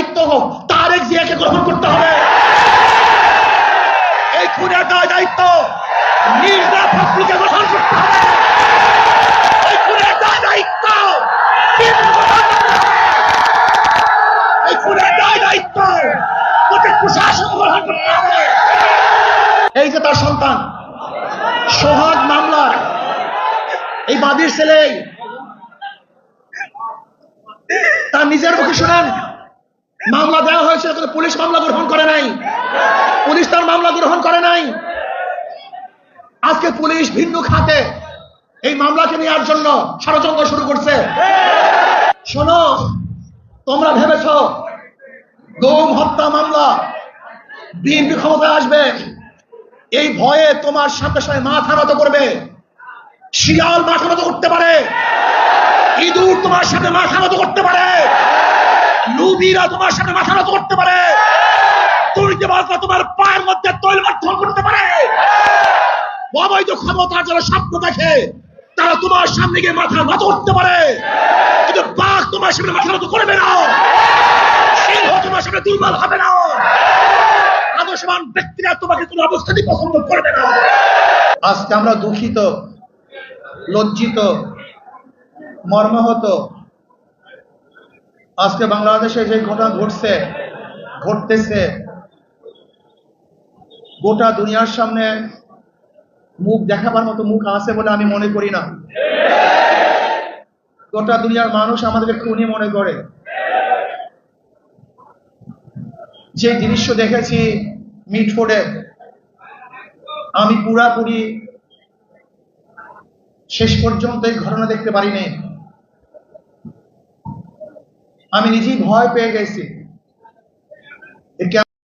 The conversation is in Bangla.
দায়িত্ব তারেক জিয়াকে গ্রহণ করতে হবে। এই খুনের দায় দায়িত্ব মির্জা ফখরুলকে গ্রহণ করতে হবে। এই খুনের দায় দায়িত্ব এই যে তার সন্তান, সোহাগ মামলার, এই বাদির ছেলে তার নিজের মুখে শুনেন। মামলা দেওয়া হয়েছিল কিন্তু পুলিশ মামলা গ্রহণ করে নাই। পুলিশ তার মামলা গ্রহণ করে নাই। আজকে পুলিশ ভিন্ন খাতে এই মামলাকে নেওয়ার জন্য ষড়যন্ত্র শুরু করছে। শোনো, তোমরা ভেবেছ দম হত্যা মামলা বিএনপি ক্ষমতায় আসবে। এই ভয়ে তোমার সাথে সাথে মাথা নত করবে। শিয়াল মাথা নত করতে পারে। ইঁদুর তোমার সাথে মাথা নত করতে পারে। লুবিরা তোমার সাথে মাথা নত করতে পারে। দুর্নীতিবাজরা তোমার পায়ের মধ্যে তৈল মাধ্যম করতে পারে? অবৈধ ক্ষমতার যারা স্বপ্ন দেখে, তারা তোমার সামনে গিয়ে মাথা নত করতে পারে। কিন্তু বাঘ তোমার সামনে মাথা নত করবে না। সিংহ তোমার সামনে দুর্বল হবে না। আদর্শবান ব্যক্তিরা তোমাকে কোনো অবস্থাতেই পছন্দ করবে না। আজকে আমরা দুঃখিত, লজ্জিত, মর্মাহত আজকে বাংলাদেশে যে ঘটনা ঘটছে, ঘটতেছে, গোটা দুনিয়ার সামনে মুখ দেখাবার মতো মুখ আছে বলে আমি মনে করি না। গোটা দুনিয়ার মানুষ আমাদেরকে খুনি মনে করে। যে দৃশ্য দেখেছি মিটফোর্ডে, আমি পুরাপুরি শেষ পর্যন্ত এই ঘটনা দেখতে পারিনি। Am inizí bħaj pegħessi.